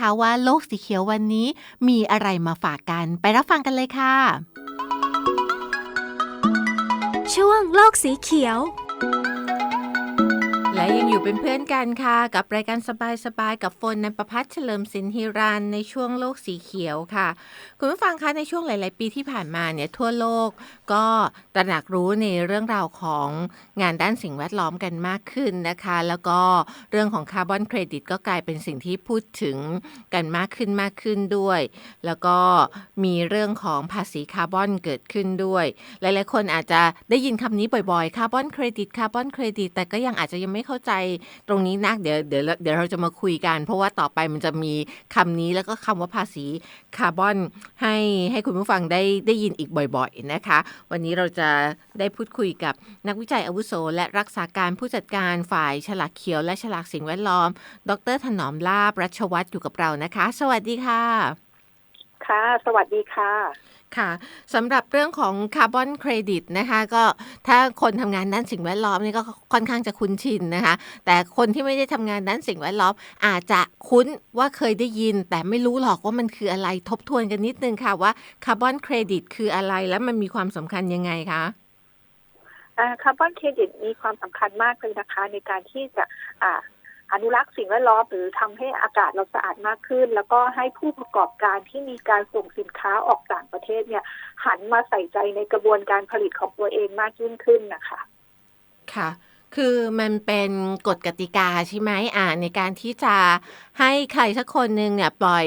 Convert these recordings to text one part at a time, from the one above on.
ะว่าโลกสีเขียววันนี้มีอะไรมาฝากกัน ไปรับฟังกันเลยค่ะ ช่วงโลกสีเขียว และยังอยู่เป็นเพื่อนกันค่ะ กับรายการสบายๆกับโฟนนันประพัฒน์เฉลิมสินฮิรันในช่วงโลกสีเขียวค่ะ คุณผู้ฟังคะในช่วงหลาย ๆ ปีที่ผ่านมาเนี่ยทั่วโลกก็ตระหนักรู้ในเรื่องราวของงานด้านสิ่งแวดล้อมกันมากขึ้นนะคะ แล้วก็เรื่องของคาร์บอนเครดิตก็กลายเป็นสิ่งที่พูดถึงกันมากขึ้นมากขึ้นด้วย แล้วก็มีเรื่องของภาษีคาร์บอนเกิดขึ้นด้วย หลาย ๆ คนอาจจะได้ยินคำนี้บ่อย ๆ คาร์บอนเครดิตคาร์บอนเครดิตแต่ก็ยังอาจจะยังไม่เข้าใจตรงนี้นักเดี๋ยวเดี๋ยวเดี๋ยวเราจะมาคุยกัน เพราะว่าต่อไปมันจะมีคำนี้แล้วก็คำว่าภาษีคาร์บอนให้ให้คุณผู้ฟังได้ได้ยินอีกบ่อย ๆนะคะ วันนี้เราจะได้พูดคุยกับนักวิจัยอาวุโส และรักษาการผู้จัดการฝ่ายฉลากเขียวและฉลากสิ่งแวดล้อม ดรถนอมลาบรัชวัตรอยู่กับเรานะคะ สวัสดีค่ะ ค่ะ สวัสดีค่ะ ค่ะสำหรับเรื่องของคาร์บอนเครดิตนะคะก็ถ้าคนทำงานด้านสิ่งแวดล้อมนี่ก็ค่อนข้างจะคุ้นชินนะคะ แต่คนที่ไม่ได้ทำงานด้านสิ่งแวดล้อม อาจจะคุ้นว่าเคยได้ยิน แต่ไม่รู้หรอกว่ามันคืออะไรทบทวนกันนิดนึงค่ะว่าคาร์บอนเครดิตคืออะไรและมันมีความสำคัญยังไงคะคาร์บอนเครดิตมีความสำคัญมากเลยนะคะในการที่จะ อนุรักษ์สิ่งแวดล้อมหรือทำให้อากาศเราสะอาดมากขึ้น แล้วก็ให้ผู้ประกอบการที่มีการส่งสินค้าออกต่างประเทศเนี่ย หันมาใส่ใจในกระบวนการผลิตของตัวเองมากยิ่งขึ้นนะคะ ค่ะคือมันเป็นกฎกติกาใช่ไหมอ่าในการที่จะให้ใครสักคนหนึ่งเนี่ยปล่อย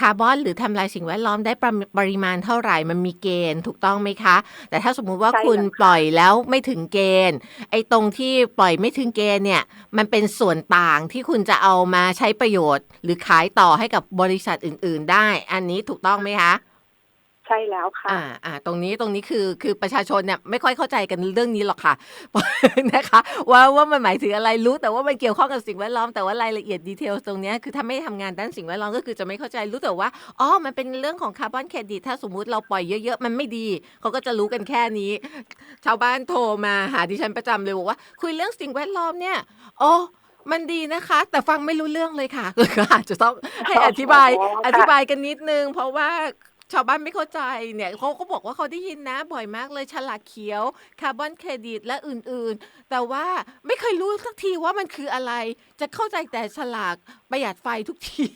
คาร์บอนหรือทำลายสิ่งแวดล้อมได้ปรปริมาณเท่าไหร่มันมีเกณฑ์ถูกต้องไหมคะ แต่ถ้าสมมุติว่าใช่คุณแล้วค่ะปล่อยแล้วไม่ถึงเกณฑ์ ไอ้ตรงที่ปล่อยไม่ถึงเกณฑ์เนี่ย มันเป็นส่วนต่างที่คุณจะเอามาใช้ประโยชน์ หรือขายต่อให้กับบริษัทอื่น ๆ ได้ อันนี้ถูกต้องไหมคะ ใช่แล้วค่ะอ่าอ่าตรงนี้ตรงนี้คือคือประชาชนเนี่ยไม่ค่อยเข้าใจกันเรื่องนี้หรอกค่ะ นะคะ ว่าว่ามันหมายถึงอะไรรู้แต่ว่ามันเกี่ยวข้องกับสิ่งแวดล้อมแต่ว่ารายละเอียดดีเทลตรงเนี้ยคือถ้าไม่ทำงานด้านสิ่งแวดล้อมก็คือจะไม่เข้าใจรู้แต่ว่าอ๋อมันเป็นเรื่องของคาร์บอนเครดิตถ้าสมมุติเราปล่อยเยอะๆ มันไม่ดี เขาก็จะรู้กันแค่นี้ ชาวบ้านโทรมาหาดิฉันประจำเลยบอกว่า คุยเรื่องสิ่งแวดล้อมเนี่ยโอ้มันดีนะคะ แต่ฟังไม่รู้เรื่องเลยค่ะก็อาจจะต้องให้อธิบายอ๋อค่ะอธิบายกันนิดนึง เพราะว่า ชาวบ้านไม่เข้าใจเนี่ยเขาก็บอกว่าเขาได้ยินนะบ่อยมากเลยฉลากเขียวคาร์บอนเครดิตและอื่นๆ แต่ว่าไม่เคยรู้สักทีว่ามันคืออะไร จะเข้าใจแต่ฉลากประหยัดไฟทุกที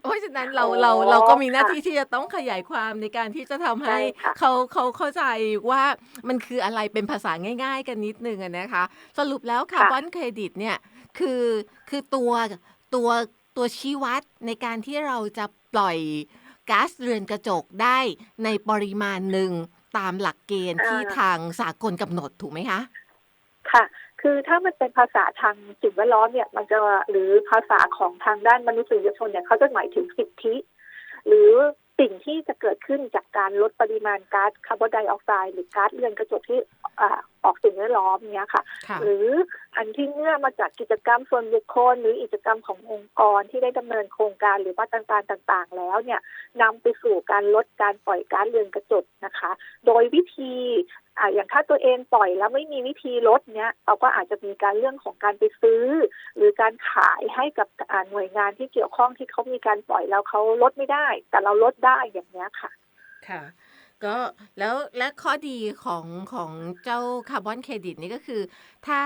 เพราะฉะนั้นเราอ๋อเราเราก็มีหน้าค่ะที่ที่จะต้องขยายความในการที่จะทำให้ใช่ค่ะเขาเขาเข้าใจว่ามันคืออะไรเป็นภาษาง่าย ๆ กันนิดนึงอะนะคะ สรุปแล้วคาร์บอนเครดิตเนี่ยคือคือตัวตัวตัวชี้วัดในการที่เราจะปล่อย ก๊าซเรือนกระจกได้ในปริมาณหนึ่งตามหลักเกณฑ์ที่อ่าทางสากลกำหนดถูกไหมคะ ค่ะ คือถ้ามันเป็นภาษาทางสิ่งแวดล้อมเนี่ย มันจะหรือภาษาของทางด้านมนุษยชนเนี่ยเขาจะหมายถึงสิทธิ หรือสิ่งที่จะเกิดขึ้นจากการลดปริมาณก๊าซคาร์บอนไดออกไซด์หรือก๊าซเรือนกระจกที่ อ่าออกสิ่งแวดล้อมเนี้ยค่ะค่ะ หรืออันที่เนื่องมาจากกิจกรรมส่วนบุคคลหรือกิจกรรมขององค์กรที่ได้ดำเนินโครงการหรือมาตรการต่างๆ แล้วเนี่ยนำไปสู่การลดการปล่อยก๊าซเรือนกระจกนะคะ โดยวิธีอ่าอย่างถ้าตัวเองปล่อยแล้วไม่มีวิธีลดเนี้ยเราก็อาจจะมีการเรื่องของการไปซื้อ หรือการขายให้กับอ่าหน่วยงานที่เกี่ยวข้องที่เขามีการปล่อยแล้วเขาลดไม่ได้ แต่เราลดได้อย่างเนี้ยค่ะ ค่ะ ก็แล้วและข้อดีของของเจ้าคาร์บอนเครดิตนี่ก็คือ ถ้า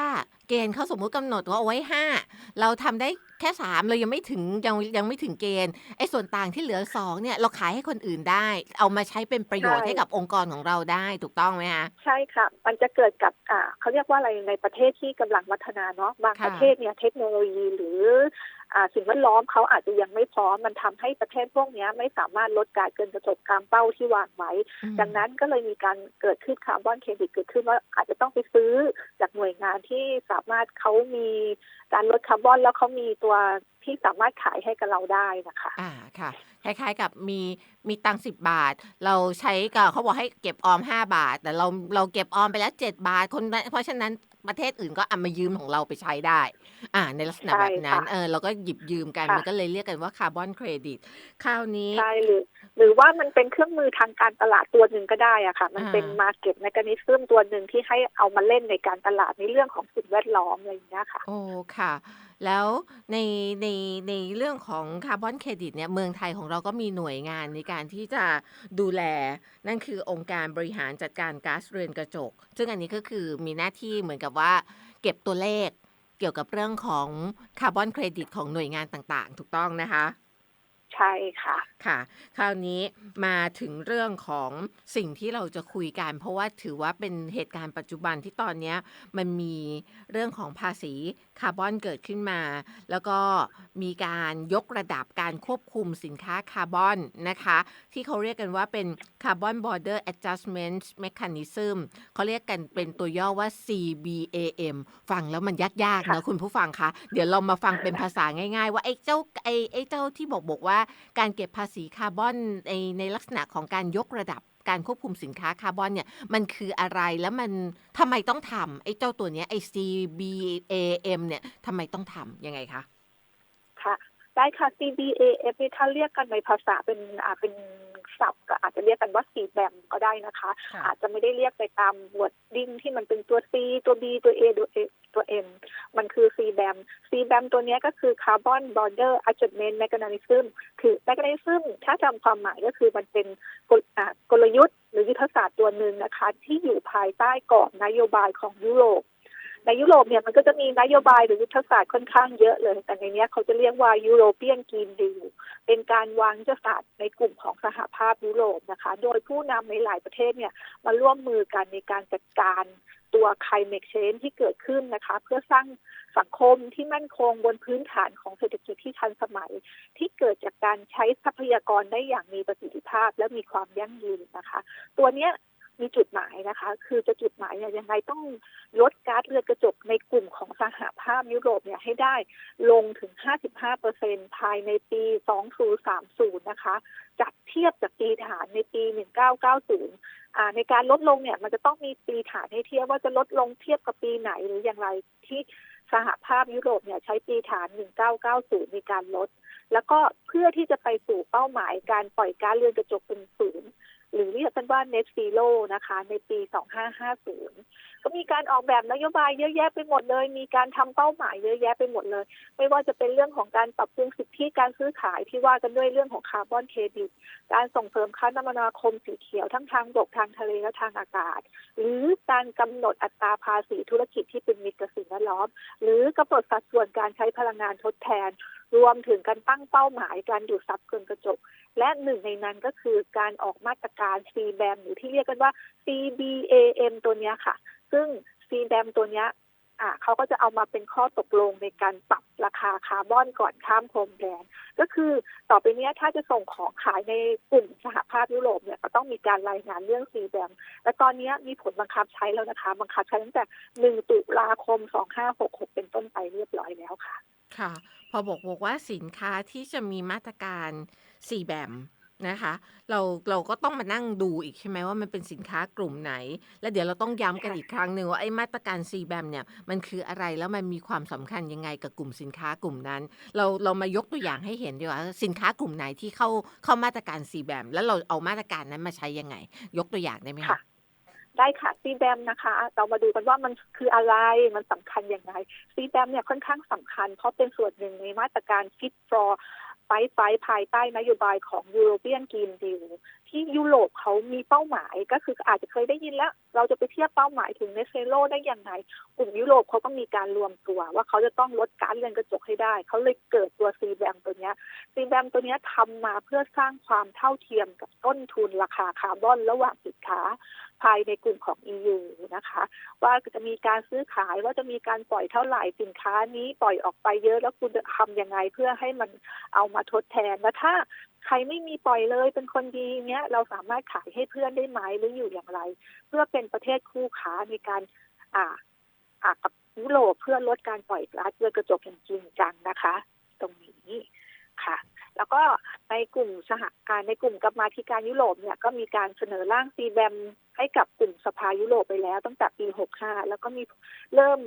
เกณฑ์เขาสมมุติกำหนดว่าเอาไว้ 5 เราทำได้แค่ 3 เรายังไม่ถึงยังยังไม่ถึงเกณฑ์ไอ้ส่วนต่างที่เหลือ 2 เนี่ย เราขายให้คนอื่นได้ เอามาใช้เป็นประโยชน์ใช่ ให้กับองค์กรของเราได้ถูกต้องไหมคะ ใช่ค่ะ มันจะเกิดกับอ่าเขาเรียกว่าอะไรในประเทศที่กำลังพัฒนาเนาะบางค่ะ ประเทศเนี่ยเทคโนโลยีหรืออ่า สิ่งแวดล้อมเขาอาจจะยังไม่พร้อมมันทำให้ประเทศพวกเนี้ยไม่สามารถลดการเกินกระจกตามเป้าที่วางไว้อืมดังนั้นก็เลยมีการเกิดขึ้นคาร์บอนเครดิตเกิดขึ้นว่าอาจจะต้องไปซื้อจากหน่วยงานที่สามารถเขามีการลดคาร์บอนแล้วเขามีตัวที่สามารถขายให้กับเราได้นะคะอ่าค่ะคล้ายๆกับมีมีตังสิบบาท เราใช้กับเขาบอกให้เก็บออม5บาท แต่เราเราเก็บออมไปแล้ว7บาทคนนั้นเพราะฉะนั้น ประเทศอื่นก็เอามายืมของเราไปใช้ได้ อ่า ในลักษณะใช่แบบนั้นค่ะเออเราก็หยิบยืมกันค่ะ มันก็เลยเรียกกันว่าคาร์บอนเครดิตคราวนี้ ใช่หรือหรือว่ามันเป็นเครื่องมือทางการตลาดตัวหนึ่งก็ได้อะค่ะ มันเป็นอ่ามาเก็ต m ม c h a นิซึมตัวหนึ่งที่ให้เอามาเล่นในการตลาดในเรื่องของสิ่งแวดล้อมอะไรอย่างเงี้ยค่ะ โอ้ค่ะ แล้วในในในเรื่องของคาร์บอนเครดิตเนี่ยเมืองไทยของเราก็มีหน่วยงานในการที่จะดูแล นั่นคือองค์การบริหารจัดการก๊าซเรือนกระจก ซึ่งอันนี้ก็คือมีหน้าที่เหมือนกับว่า เก็บตัวเลขเกี่ยวกับเรื่องของคาร์บอนเครดิตของหน่วยงานต่างๆ ถูกต้องนะคะ ใช่ค่ะค่ะ คราวนี้มาถึงเรื่องของสิ่งที่เราจะคุยกัน เพราะว่าถือว่าเป็นเหตุการณ์ปัจจุบันที่ตอนนี้มันมีเรื่องของภาษีคาร์บอนเกิดขึ้นมา แล้วก็มีการยกระดับการควบคุมสินค้าคาร์บอนนะคะ ที่เขาเรียกกันว่าเป็น Carbon Border Adjustment Mechanism เขาเรียกกันเป็นตัวย่อว่า CBAM ฟังแล้วมันยากๆนะค่ะคุณผู้ฟังคะ เดี๋ยวเรามาฟังเป็นภาษาง่าย ๆ ว่าไอ้เจ้าไอ้ไอ้เจ้าที่บอกบอกว่าการเก็บภาษีคาร์บอนในในลักษณะของการยกระดับการควบคุมสินค้าคาร์บอนเนี่ยมันคืออะไรแล้วมันทำไมต้องทำไอ้เจ้าตัวเนี้ยไอ้ CBAM เนี่ยทำไมต้องทำยังไงคะค่ะได้ค่ะ CBAF นี่ถ้าเรียกกันในภาษาเป็นอ่าเป็นศัพท์ก็อาจจะเรียกกันว่า C แบมก็ได้นะคะ อาจจะไม่ได้เรียกไปตามวอร์ดดิ้งที่มันเป็นตัว C ตัว B ตัว A ตัว A ตัว M มันคือ C แบม C แบมตัวนี้ก็คือ Carbon Border Adjustment Mechanism คือ mechanism ถ้าจำความหมายก็คือมันเป็นกลกลยุทธ์หรือยุทธศาสตร์ตัวหนึ่งนะคะ ที่อยู่ภายใต้กรอบนโยบายของยุโรปในยุโรปเนี่ยมันก็จะมีนโยบายหรือยุทธศาสตร์ค่อนข้างเยอะเลย แต่ในนี้เขาจะเรียกว่า European Green Deal เป็นการวางยุทธศาสตร์ในกลุ่มของสหภาพยุโรปนะคะ โดยผู้นำในหลายประเทศเนี่ยมาร่วมมือกันในการจัดการ ตัว climate change ที่เกิดขึ้นนะคะ เพื่อสร้างสังคมที่มั่นคงบนพื้นฐานของเศรษฐกิจที่ทันสมัย ที่เกิดจากการใช้ทรัพยากรได้อย่างมีประสิทธิภาพและมีความยั่งยืนนะคะ ตัวเนี้ยมีจุดหมายนะคะ คือจะจุดหมายเนี่ยยังไงต้องลดก๊าซเรือนกระจกในกลุ่มของสหภาพยุโรปเนี่ยให้ได้ลงถึง 55%ภายในปี 2030 นะคะจัดเทียบจากปีฐานในปี 1990 ในการลดลงเนี่ยมันจะต้องมีปีฐานให้เทียบว่าจะลดลงเทียบกับปีไหนหรืออย่างไรที่สหภาพยุโรปเนี่ยใช้ปีฐาน 1990ในการลด แล้วก็เพื่อที่จะไปสู่เป้าหมายการปล่อยก๊าซเรือนกระจกเป็นศูนย์ หรือเรียกกันว่า net zero นะคะ ในปี 2550 ก็มีการออกแบบนโยบายเยอะแยะไปหมดเลย มีการทำเป้าหมายเยอะแยะไปหมดเลย ไม่ว่าจะเป็นเรื่องของการปรับปรุงสิทธิการซื้อขายที่ว่ากันด้วยเรื่องของคาร์บอนเครดิต การส่งเสริมคมนาคมสีเขียวทั้งทางบกทางทะเลและทางอากาศ หรือการกำหนดอัตราภาษีธุรกิจที่เป็นมิตรกับสิ่งแวดล้อม หรือกำหนดสัดส่วนการใช้พลังงานทดแทนรวมถึงการตั้งเป้าหมายการดูดซับเกินกระจก และหนึ่งในนั้นก็คือการออกมาตรการ CBAM หรือที่เรียกกันว่า CBAM ตัวนี้ค่ะ ซึ่ง CBAM ตัวนี้อ่าเขาก็จะเอามาเป็นข้อตกลงในการปรับราคาคาร์บอนก่อนข้ามพรมแดน ก็คือต่อไปนี้ถ้าจะส่งของขายในกลุ่มสหภาพยุโรปเนี่ยก็ต้องมีการรายงานเรื่อง CBAM และตอนนี้มีผลบังคับใช้แล้วนะคะ บังคับใช้ตั้งแต่ 1 ตุลาคม 2566 เป็นต้นไปเรียบร้อยแล้วค่ะ ค่ะ พอบอกบอกว่าสินค้าที่จะมีมาตรการ4แบมนะคะ เราเราก็ต้องมานั่งดูอีกใช่ไหมว่ามันเป็นสินค้ากลุ่มไหน แล้วเดี๋ยวเราต้องย้ำกันอีกครั้งหนึ่งว่าไอ้มาตรการ c b a m เนี่ยมันคืออะไรแล้วมันมีความสำคัญยังไงกับกลุ่มสินค้ากลุ่มนั้น เราเรามายกตัวอย่างให้เห็นดีกว่าสินค้ากลุ่มไหนที่เข้าเข้ามาตรการ c b a m แล้วเราเอามาตรการนั้นมาใช้ยังไง ยกตัวอย่างได้ไหมค่ะคะ ได้ค่ะ CBAM นะคะ เรามาดูกันว่ามันคืออะไรมันสำคัญอยังไง CBAM เนี่ยค่อนข้างสำคัญ เพราะเป็นส่วนหนึ่งในมาตรการ Fit for ไฟไฟภายใต้นโยบายของ European Green Deal ที่ยุโรปเขามีเป้าหมายก็คืออาจจะเคยได้ยินแล้ว เราจะไปเทียบเป้าหมายถึงเนสเซโลได้อย่างไรกลุ่มยุโรปเขาก็มีการรวมตัว ว่าเขาจะต้องลดกาซเรือนกระจกให้ได้ เขาเลยเกิดตัวซีแบมตัวนี้ซีแบมตัวนี้ยทำมาเพื่อสร้างความเท่าเทียมกับต้นทุนราคาคาร์บอนระหว่างสินค้า ภายในกลุ่มของ EU นะคะ ว่าจะมีการซื้อขายว่าจะมีการปล่อยเท่าไหร่สินค้านี้ปล่อยออกไปเยอะแล้วคุณจะทำยังไงเพื่อให้มันเอามาทดแทนแล้วถ้าใครไม่มีปล่อยเลยเป็นคนดีเนี้ยเราสามารถขายให้เพื่อนได้ไหมหรืออยู่อย่างไร เพื่อเป็นประเทศคู่ค้าในการอ่าอ่ากับยุโรปเพื่อลดการปล่อยก๊าซเรือนกระจกอย่างจริงจังนะคะ ตรงนี้ค่ะ แล้วก็ในกลุ่มสหการในกลุ่มกรรมาธิการยุโรปเนี่ยก็มีการเสนอร่างซีแบมให้กับกลุ่มสภายุโรปไปแล้วตั้งแต่ปี 65 แล้วก็มีเริ่ม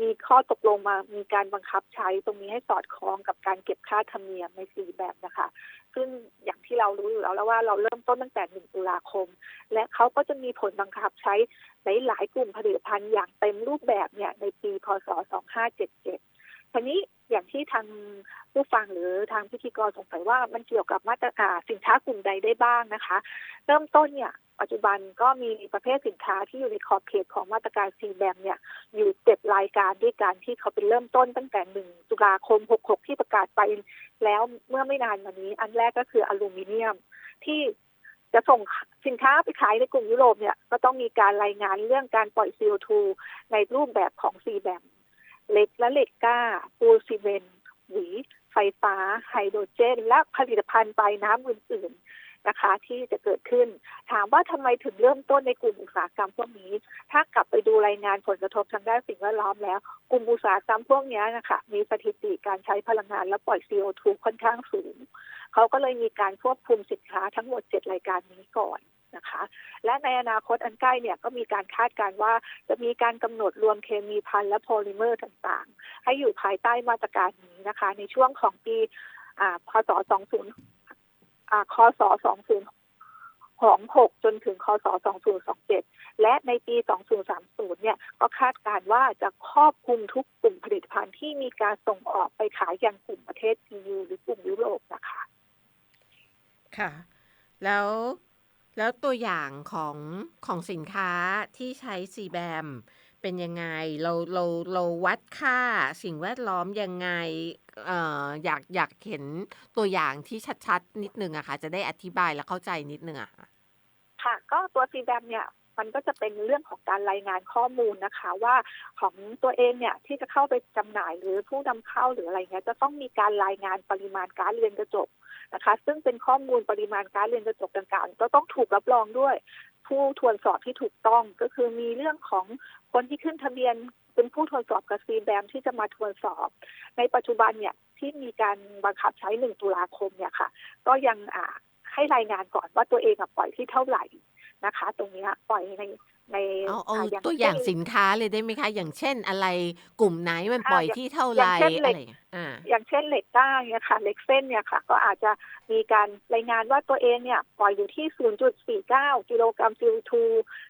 มีข้อตกลงมามีการบังคับใช้ตรงนี้ให้สอดคล้องกับการเก็บค่าธรรมเนียมในซีแบมนะคะ ซึ่งอย่างที่เรารู้อยู่แล้วแล้วว่าเราเริ่มต้นตั้งแต่1ตุลาคม และเขาก็จะมีผลบังคับใช้ในหลายกลุ่มผลิตภัณฑ์อย่างเต็มรูปแบบเนี่ยในปี พศ 2577ทีนี้ อย่างที่ทางผู้ฟังหรือทางพิธีกรสงสัยว่ามันเกี่ยวกับมาตรการสินค้ากลุ่มใดได้บ้างนะคะ เริ่มต้นเนี่ยปัจจุบันก็มีประเภทสินค้าที่อยู่ในขอบเขตของมาตรการซีแบมเนี่ยอยู่เจ็ดรายการด้วยกันที่เขาเป็นเริ่มต้นตั้งแต่หนึ่งตุลาคม 66 ที่ประกาศไปแล้วเมื่อไม่นานมานี้ อันแรกก็คืออลูมิเนียมที่จะส่งสินค้าไปขายในกลุ่มยุโรปเนี่ยก็ต้องมีการรายงานเรื่องการปล่อย CO2 ในรูปแบบของซีแบม เหล็กและเหล็กกล้าปูนซีเมนต์หวีไฟฟ้า ไฮโดรเจน และผลิตภัณฑ์ปลายน้ำอื่น ๆนะคะ ที่จะเกิดขึ้น ถามว่าทำไมถึงเริ่มต้นในกลุ่มอุตสาหกรรมพวกนี้ ถ้ากลับไปดูรายงานผลกระทบทางด้านสิ่งแวดล้อมแล้ว กลุ่มอุตสาหกรรมพวกนี้นะคะมีสถิติการใช้พลังงานและปล่อย CO2 ค่อนข้างสูง เขาก็เลยมีการควบคุมสินค้าทั้งหมด 7 รายการนี้ก่อน นะคะ และในอนาคตอันใกล้เนี่ยก็มีการคาดการว่าจะมีการกำหนดรวมเคมีพันและโพลิเมอร์ต่างๆ ให้อยู่ภายใต้มาตรการนี้นะคะ ในช่วงของปีอ่าพศ 20อ่าคศ 20 ของ 6 จนถึง คศ 2027 และในปี 2030 เนี่ย ก็คาดการว่าจะครอบคลุมทุกกลุ่มผลิตภัณฑ์ที่มีการส่งออกไปขายยังกลุ่มประเทศ EU หรือกลุ่มยุโรปนะคะ ค่ะ แล้ว แล้วตัวอย่างของของสินค้าที่ใช้ซีแบมเป็นยังไง เราเราเราวัดค่าสิ่งแวดล้อมยังไงเอ่ออยากอยากเห็นตัวอย่างที่ชัดๆ นิดนึงอะค่ะ จะได้อธิบายและเข้าใจนิดนึงอะค่ะค่ะก็ตัวซีแบมเนี่ย มันก็จะเป็นเรื่องของการรายงานข้อมูลนะคะ ว่าของตัวเองเนี่ยที่จะเข้าไปจำหน่ายหรือผู้นำเข้าหรืออะไรเงี้ยจะต้องมีการรายงานปริมาณก๊าซเรือนกระจกนะคะ ซึ่งเป็นข้อมูลปริมาณก๊าซเรือนกระจกดังกล่าวก็ต้องถูกรับรองด้วย ผู้ตรวจสอบที่ถูกต้องก็คือมีเรื่องของคนที่ขึ้นทะเบียนเป็นผู้ตรวจสอบกับซีแบมที่จะมาตรวจสอบ ในปัจจุบันเนี่ยที่มีการบังคับใช้หนึ่งตุลาคมเนี่ยค่ะ ก็ยังอ่าให้รายงานก่อนว่าตัวเองอปล่อยที่เท่าไหร่ นะคะ ตรงเนี้ยปล่อยในในเอาเอาอ่ตัวอย่างเช่น สินค้าเลยได้ไหมคะ อย่างเช่นอะไรกลุ่มไหนมันอ่าปล่อยอย่างที่เท่าอไหย่างร่เช่นเหล็อะกไรอ่า อย่างเช่นเหล็กก้างเนี่ยค่ะเหล็กเส้นเนี่ยค่ะ ก็อาจจะมีการรายงานว่าตัวเองเนี่ยปล่อยอยู่ที่ 0.49 กิโลกรัม CO2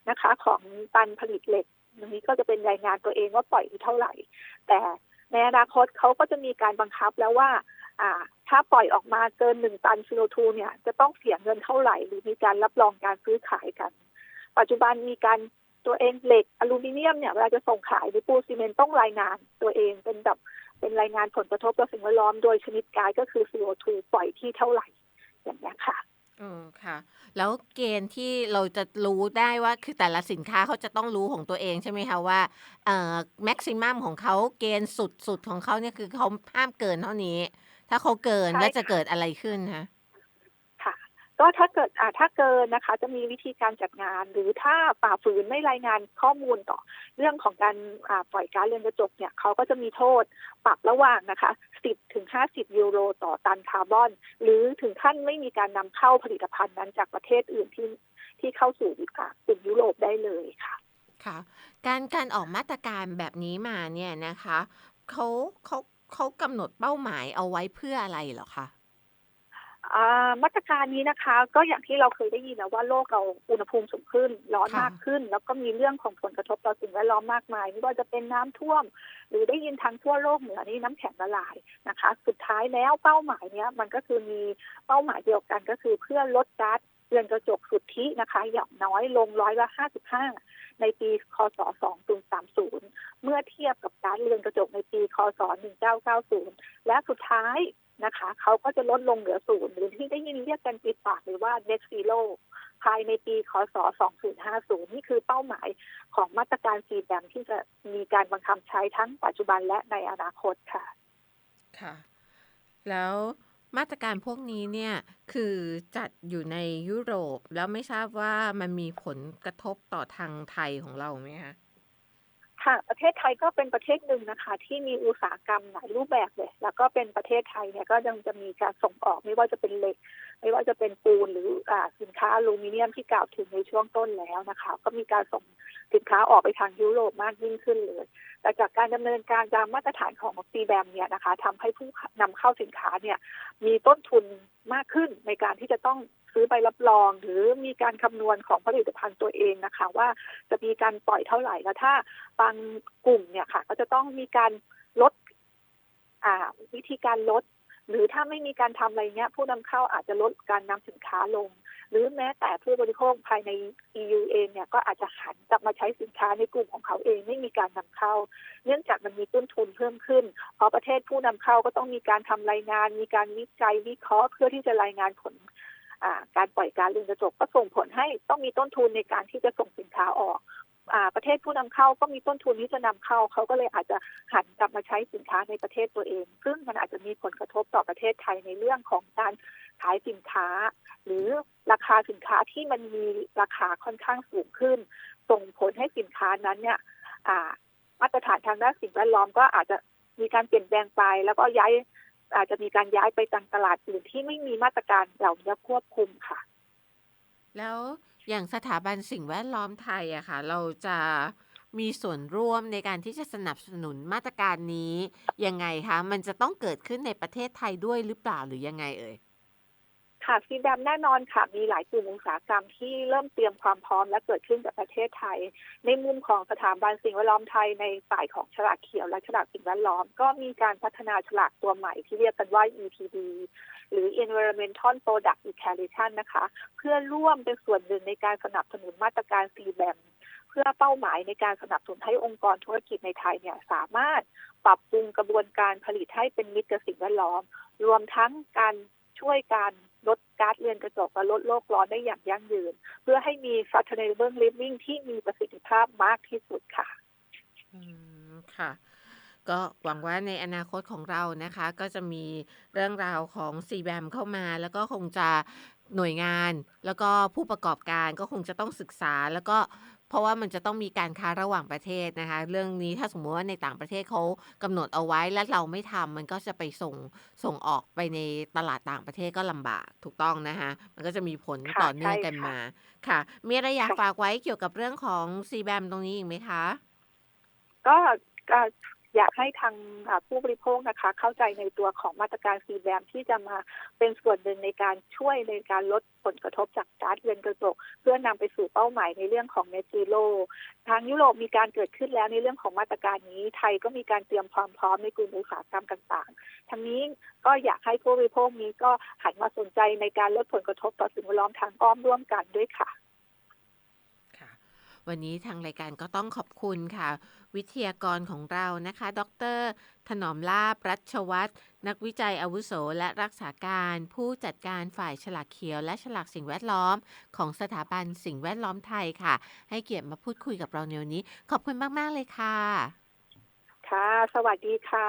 นะคะ ของตันผลิตเหล็กตรงนี้ก็จะเป็นรายงานตัวเองว่าปล่อยอยู่เท่าไหร่ แต่ในอนาคตเขาก็จะมีการบังคับแล้วว่า อ่า ถ้าปล่อยออกมาเกินหนึ่งตัน CO2 เนี่ย จะต้องเสียเงินเท่าไหร่ หรือมีการรับรองการซื้อขายกัน ปัจจุบันมีการตัวเองเหล็กอลูมิเนียมเนี่ยเวลาจะส่งขายหรือปูนซีเมนต์ต้องรายงานตัวเองเป็นแบบเป็นรายงานผลกระทบต่อสิ่งแวดล้อมโดยชนิดก๊าซก็คือ CO2 ปล่อยที่เท่าไหร่อย่างนี้ค่ะอืมค่ะ แล้วเกณฑ์ที่เราจะรู้ได้ว่าคือแต่ละสินค้าเขาจะต้องรู้ของตัวเองใช่ไหมคะว่าเอ่อแม็กซิมัมของเขาเกณฑ์สุดสุดของเขาเนี่ยคือเขาห้ามเกินเท่านี้ ถ้าเขาเกินใช่แล้วจะค่ะ เกิดอะไรขึ้นคะ ค่ะ ก็ถ้าเกิดอ่าถ้าเกินนะคะ จะมีวิธีการจัดงาน หรือถ้าฝ่าฝืนไม่รายงานข้อมูลต่อ เรื่องของการอ่าปล่อยก๊าซเรือนกระจกเนี่ยเขาก็จะมีโทษปรับระหว่างนะคะ 10ถึง50 ยูโรต่อตันคาร์บอน หรือถึงขั้นไม่มีการนำเข้าผลิตภัณฑ์นั้นจากประเทศอื่นที่ที่เข้าสู่อ่ากลุ่มยุโรปได้เลยค่ะ ค่ะ การการออกมาตรการแบบนี้มาเนี่ยนะคะเขาเขา เขากำหนดเป้าหมายเอาไว้เพื่ออะไรเหรอคะมาตรการนี้นะคะ ก็อย่างที่เราเคยได้ยินนะว่าโลกเราอุณหภูมิสูงขึ้น ร้อนมากขึ้น แล้วก็มีเรื่องของผลกระทบต่อสิ่งแวดล้อมมากมายไม่ว่าจะเป็นน้ำท่วม หรือได้ยินทางทั่วโลกเหนือนี่น้ำแข็งละลายนะคะ สุดท้ายแล้วเป้าหมายเนี้ยมันก็คือมีเป้าหมายเดียวกันก็คือเพื่อลดก๊าซเรือนกระจกสุทธินะคะ อย่างน้อยลงร้อยละ55 ในปีคศ 2030 เมื่อเทียบกับกาซเรือนกระจกในปีคศ 1990 และสุดท้ายนะคะ เขาก็จะลดลงเหลือศูนย์หรือที่ได้ยินเรียกกันติดปากหรือว่า net zero ภายในปีคศ 2050 นี่คือเป้าหมายของมาตรการสีแดงที่จะมีการบังคับใช้ทั้งปัจจุบันและในอนาคตค่ะ ค่ะ แล้ว มาตรการพวกนี้เนี่ยคือจัดอยู่ในยุโรปแล้วไม่ทราบว่ามันมีผลกระทบต่อทางไทยของเราไหมคะ ค่ะประเทศไทยก็เป็นประเทศหนึ่งนะคะ ที่มีอุตสาหกรรมหลายรูปแบบเลย แล้วก็เป็นประเทศไทยเนี่ยก็ยังจะมีการส่งออกไม่ว่าจะเป็นเหล็ก ไม่ว่าจะเป็นปูนหรืออ่าสินค้าอลูมิเนียมที่กล่าวถึงในช่วงต้นแล้วนะคะ ก็มีการส่งสินค้าออกไปทางยุโรปมากยิ่งขึ้นเลย แต่จากการดำเนินการตามมาตรฐานของซีแบมเนี่ยนะคะทำให้ผู้นำเข้าสินค้าเนี่ยมีต้นทุนมากขึ้นในการที่จะต้อง ซื้อใบรับรอง หรือมีการคำนวณของผลิตภัณฑ์ตัวเองนะคะ ว่าจะมีการปล่อยเท่าไหร่แล้วถ้าบางกลุ่มเนี่ยค่ะ ก็จะต้องมีการลดวิธีการลด หรือถ้าไม่มีการทำอะไรเงี้ย ผู้นำเข้าอาจจะลดการนำสินค้าลง หรือแม้แต่ผู้บริโภคภายใน EU เองเนี่ยก็อาจจะหันกลับมาใช้สินค้าในกลุ่มของเขาเองไม่มีการนำเข้า เนื่องจากมันมีต้นทุนเพิ่มขึ้น เพราะประเทศผู้นำเข้าก็ต้องมีการทำรายงาน มีการวิจัยวิเคราะห์เพื่อที่จะรายงานผล การปล่อยกาซเรือนกระจกก็ส่งผลให้ต้องมีต้นทุนในการที่จะส่งสินค้าออกอประเทศผู้นำเข้าก็มีต้นทุนที่จะนำเข้า เขาก็เลยอาจจะหันกลับมาใช้สินค้าในประเทศตัวเอง ซึ่งมันอาจจะมีผลกระทบต่อประเทศไทยในเรื่องของการขายสินค้า หรือราคาสินค้าที่มันมีราคาค่อนข้างสูงขึ้น ส่งผลให้สินค้านั้นเนี่ยมาตรฐานทางด้านสิ่งแวดล้อมก็อาจจะมีการเปลี่ยนแปลงไป แล้วก็ย้าย อาจจะมีการย้ายไปต่างตลาดอื่นที่ไม่มีมาตรการเหล่านี้ควบคุมค่ะ แล้วอย่างสถาบันสิ่งแวดล้อมไทยอะค่ะ เราจะมีส่วนร่วมในการที่จะสนับสนุนมาตรการนี้ยังไงคะ มันจะต้องเกิดขึ้นในประเทศไทยด้วยหรือเปล่าหรือยังไงเอ่ย ค่ะซีแบมแน่นอนค่ะมีหลายกลุ่มอุตสาหกรรมที่เริ่มเตรียมความพร้อมและเกิดขึ้นกับประเทศไทย ในมุมของสถาบันสิ่งแวดล้อมไทยในฝ่ายของฉลากเขียวและฉลากสิ่งแวดล้อม ก็มีการพัฒนาฉลากตัวใหม่ที่เรียกกันว่า EPD หรือ Environmental Product Declaration นะคะ เพื่อร่วมเป็นส่วนหนึ่งในการสนับสนุนมาตรการ CBAM เพื่อเป้าหมายในการสนับสนุนให้องค์กรธุรกิจในไทยเนี่ยสามารถปรับปรุงกระบวนการผลิตให้เป็นมิตรกับสิ่งแวดล้อม รวมทั้งการช่วยการ ลดก๊าซเรือนกระจกและลดโลกร้อนได้อย่างยั่งยืน เพื่อให้มี sustainable living ที่มีประสิทธิภาพมากที่สุดค่ะ อืม ค่ะก็หวังว่าในอนาคตของเรานะคะ ก็จะมีเรื่องราวของ c b a m เข้ามา แล้วก็คงจะหน่วยงาน แล้วก็ผู้ประกอบการก็คงจะต้องศึกษา แล้วก็ เพราะว่ามันจะต้องมีการค้าระหว่างประเทศนะคะ เรื่องนี้ถ้าสมมติว่าในต่างประเทศเขากำหนดเอาไว้แล้วเราไม่ทำมันก็จะไปส่งส่งออกไปในตลาดต่างประเทศก็ลำบากถูกต้องนะคะ มันก็จะมีผลค่ะต่อเนื่องใช่กันค่ะมาค่ะ มีอะไรอยากค่ะฝากไว้เกี่ยวกับเรื่องของ c b a m ตรงนี้อีกไหมคะ ก็ก็ อยากให้ทางผู้บริโภคนะคะ เข้าใจในตัวของมาตรการซีแบมที่จะมาเป็นส่วนหนึ่งในการช่วยในการลดผลกระทบจากก๊าซเรือนกระจก เพื่อนำไปสู่เป้าหมายในเรื่องของ Net Zero ทางยุโรปมีการเกิดขึ้นแล้วในเรื่องของมาตรการนี้ ไทยก็มีการเตรียมความพร้อมในกลุ่มอุตสาหกรรมต่างๆทั้งนี้ก็อยากให้ผู้บริโภคนี้ก็หันมาสนใจในการลดผลกระทบต่อสิ่งแวดล้อมทางอ้อมร่วมกันด้วยค่ะ วันนี้ทางรายการก็ต้องขอบคุณค่ะ วิทยากรของเรานะคะ ดร ถนอมลาบรัชวัฒน์นักวิจัยอาวุโสและรักษาการ ผู้จัดการฝ่ายฉลากเขียว และฉลากสิ่งแวดล้อม ของสถาบันสิ่งแวดล้อมไทยค่ะ ให้เกียรติมาพูดคุยกับเราในวันนี้ ขอบคุณมาก ๆ เลยค่ะ ค่ะ สวัสดีค่ะ